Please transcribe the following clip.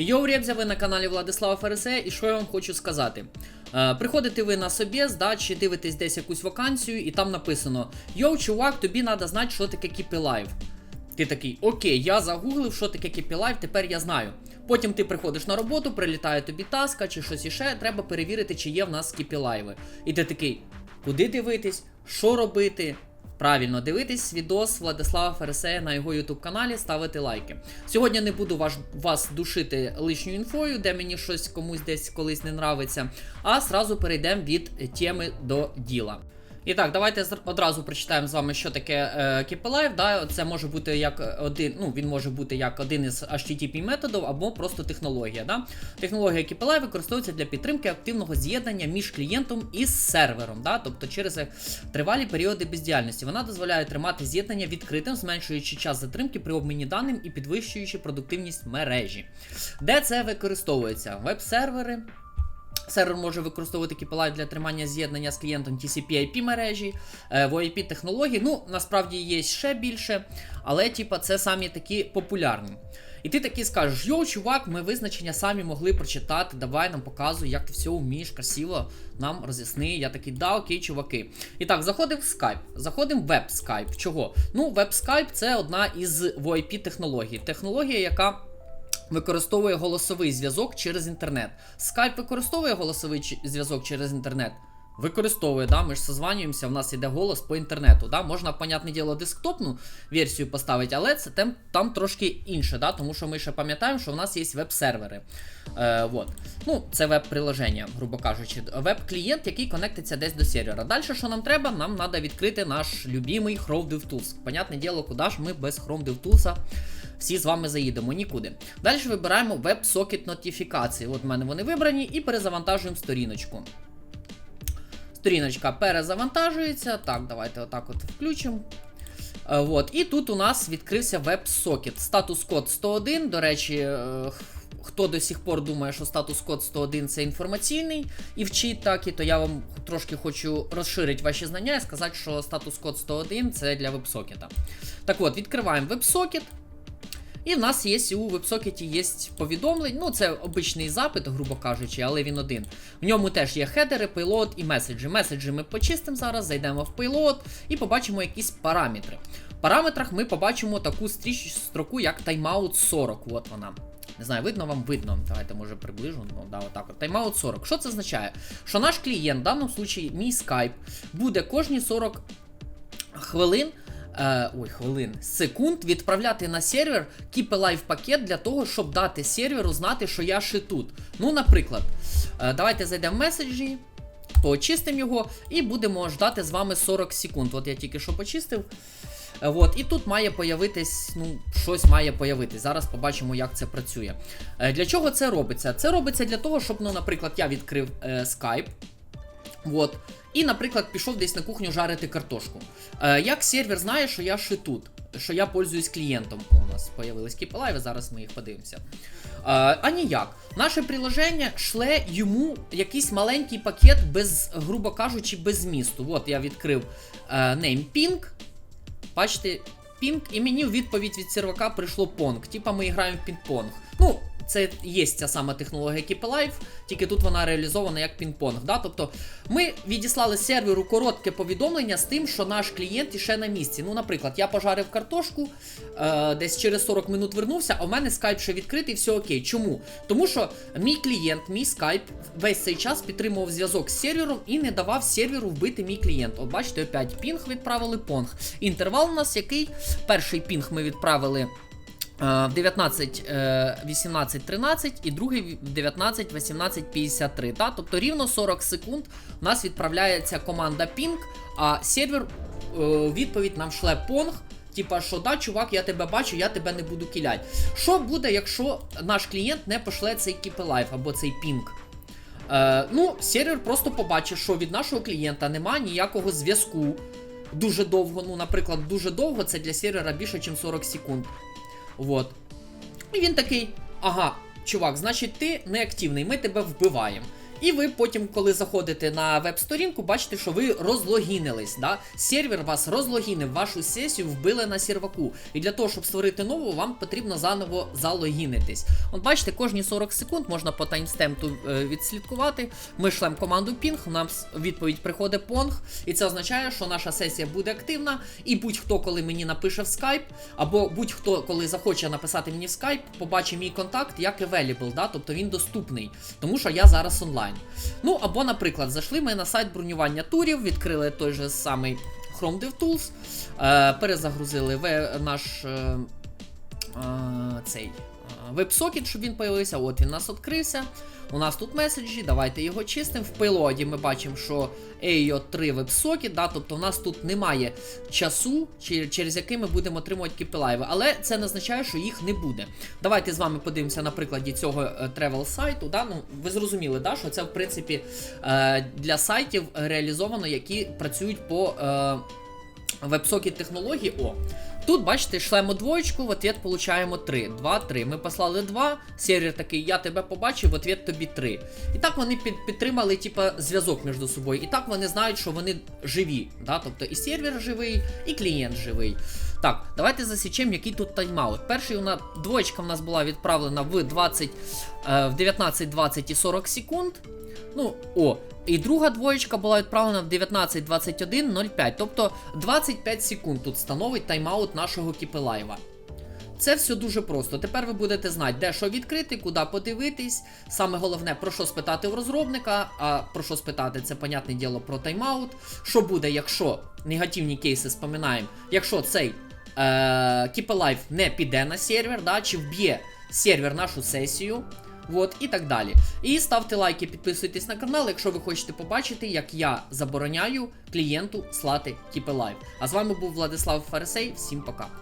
Йоу, Ребзя, ви на каналі Владислава Фересе, і що я вам хочу сказати? Е, приходите ви на собі, да, чи дивитесь десь якусь вакансію, і там написано: Йоу, чувак, тобі треба знати, що таке Live. Ти такий, окей, я загуглив, що таке Live, тепер я знаю. Потім ти приходиш на роботу, прилітає тобі таска чи щось іще, треба перевірити, чи є в нас Live. І ти такий, куди дивитись, що робити. Правильно, дивитись відос Владислава Фересея на його ютуб каналі, ставити лайки. Сьогодні не буду ваш, вас душити лишньою інфою, де мені щось комусь десь колись не нравиться, а сразу перейдемо від теми до діла. І так, давайте одразу прочитаємо з вами, що таке е, KP Live. Да? Це може бути як один, ну він може бути як один із HTTP методів або просто технологія. Да? Технологія KP Live використовується для підтримки активного з'єднання між клієнтом і сервером, да? тобто через е, тривалі періоди бездіяльності. Вона дозволяє тримати з'єднання відкритим, зменшуючи час затримки при обміні даним і підвищуючи продуктивність мережі. Де це використовується? Веб-сервери. Сервер може використовувати KPLive для тримання з'єднання з клієнтом TCP-IP мережі, е, VoIP технології. Ну, насправді є ще більше, але типа це самі такі популярні. І ти такий скажеш: йоу, чувак, ми визначення самі могли прочитати, давай нам показуй, як ти все вмієш, красиво нам роз'ясни. Я такий, да, окей, чуваки. І так, заходимо в Skype, заходимо в веб Skype. Чого? Ну, веб Skype це одна із VoIP технологій. Технологія, яка використовує голосовий зв'язок через інтернет. Skype використовує голосовий зв'язок через інтернет. Використовує, да, ми ж созванюємося, в нас йде голос по інтернету. Да? Можна, понятне діло, десктопну версію поставити, але це там, там трошки інше, да? тому що ми ще пам'ятаємо, що в нас є веб-сервери. Е, вот. Ну, це веб-приложення, грубо кажучи. Веб-клієнт, який конектиться десь до сервера. Далі, що нам треба? Нам треба відкрити наш любимий Chrome DevTools. Понятне діло, куди ж ми без Chrome DevTools всі з вами заїдемо нікуди. Далі вибираємо WebSocket нотифікації. От в мене вони вибрані, і перезавантажуємо сторіночку. Сторіночка перезавантажується. Так, давайте отак от включимо. Е, от. І тут у нас відкрився WebSocket. Статус код 101. До речі, е, хто до сих пор думає, що статус код 101 це інформаційний і вчить так, і то я вам трошки хочу розширити ваші знання і сказати, що статус код 101 це для WebSocket. Так от, відкриваємо WebSocket. І в нас є у вебсокеті є повідомлень. Ну, це обичний запит, грубо кажучи, але він один. В ньому теж є хедери, пейлот і меседжі. Меседжі ми почистимо зараз, зайдемо в пейлот і побачимо якісь параметри. В параметрах ми побачимо таку стріч строку, як timeout 40. От вона. Не знаю, видно вам видно. Давайте може приближу. Ну, да, отак от. Timeout 40. Що це означає? Що наш клієнт, в даному случаї мій Skype, буде кожні 40 хвилин. Е, ой, хвилин, секунд відправляти на сервер Keep Alive пакет для того, щоб дати серверу знати, що я ще тут. Ну, наприклад, е, давайте зайдемо в меседжі, почистимо його і будемо ждати з вами 40 секунд. От я тільки що почистив. Е, От, і тут має появитись, ну, щось має появитись. Зараз побачимо, як це працює. Е, Для чого це робиться? Це робиться для того, щоб, ну, наприклад, я відкрив е, Skype. От. І, наприклад, пішов десь на кухню жарити картошку. Е, як сервер знає, що я тут, що я пользуюсь клієнтом. У нас появились кіпелайви, зараз ми їх подивимося. Е, а ніяк. Наше приложення шле йому якийсь маленький пакет, без, грубо кажучи, без змісту. От я відкрив е, name ping. Бачите, пінг, і мені в відповідь від сервака прийшло понг. Типа ми граємо в пінг-понг. Ну, це є ця сама технологія Keep Alive, тільки тут вона реалізована як пінг-понг. Да? Тобто ми відіслали серверу коротке повідомлення з тим, що наш клієнт іще на місці. Ну, наприклад, я пожарив картошку, е, десь через 40 минут вернувся, а в мене скайп ще відкритий, все окей. Чому? Тому що мій клієнт, мій скайп весь цей час підтримував зв'язок з сервером і не давав серверу вбити мій клієнт. От бачите, опять пінг відправили понг. Інтервал у нас який? Перший пінг ми відправили. Е, В 19, е, 18, 13 і другий 19, 18, 53. Та? Тобто рівно 40 секунд у нас відправляється команда Ping, а сервер е, відповідь нам шле понг. Типа, що да, чувак, я тебе бачу, я тебе не буду кіляти. Що буде, якщо наш клієнт не пошле цей Alive або цей пінг? Е, ну, сервер просто побачить, що від нашого клієнта немає ніякого зв'язку дуже довго. Ну, наприклад, дуже довго це для сервера більше, ніж 40 секунд. Вот. І він такий: ага, чувак, значить, ти неактивний, ми тебе вбиваємо. І ви потім, коли заходите на веб-сторінку, бачите, що ви розлогінились. Да? Сервер вас розлогінив, вашу сесію вбили на серваку. І для того, щоб створити нову, вам потрібно заново залогінитись. От бачите, кожні 40 секунд можна по таймстемпу е, відслідкувати. Ми шлем команду ping, у нас відповідь приходить понг, і це означає, що наша сесія буде активна. І будь-хто, коли мені напише в Skype, або будь-хто, коли захоче написати мені в Skype, побачить мій контакт як available, да? тобто він доступний, тому що я зараз онлайн. Ну або, наприклад, зайшли ми на сайт бронювання турів, відкрили той же самий Chrome DevTools, е, перезагрузили наш е, е, цей веб-сокет, щоб він появився. От він у нас відкрився. У нас тут меседжі, давайте його чистимо. В пилоді ми бачимо, що AIO3 веб-сокет, да, тобто у нас тут немає часу, через який ми будемо отримувати кіпелайви. Але це не означає, що їх не буде. Давайте з вами подивимося на прикладі цього е, тревел сайту. Да? Ну, ви зрозуміли, да, що це в принципі е, для сайтів реалізовано, які працюють по веб-сокет технології. О, Тут, бачите, шлемо двоєчку, в ответ получаємо 3. 2, 3. Ми послали 2, сервер такий, я тебе побачив, в ответ тобі 3. І так вони під, підтримали, типа, зв'язок між собою. І так вони знають, що вони живі. Да? Тобто і сервер живий, і клієнт живий. Так, давайте засічемо, який тут тайм-аут. Перший у нас двоєчка в нас була відправлена в 20, е, в 19, 20 і 40 секунд. Ну, о, і друга двоєчка була відправлена в 19.21.05, тобто 25 секунд тут становить тайм-аут нашого кіпелайва. Це все дуже просто. Тепер ви будете знати, де що відкрити, куди подивитись. Саме головне, про що спитати в розробника, а про що спитати, це, понятне діло, про тайм-аут. Що буде, якщо негативні кейси споминаємо, якщо цей е, кіпелайв не піде на сервер, да, чи вб'є сервер нашу сесію. Вот, і так далі. І ставте лайки, підписуйтесь на канал, якщо ви хочете побачити, як я забороняю клієнту слати тіпи лайв. А з вами був Владислав Фарисей. Всім пока.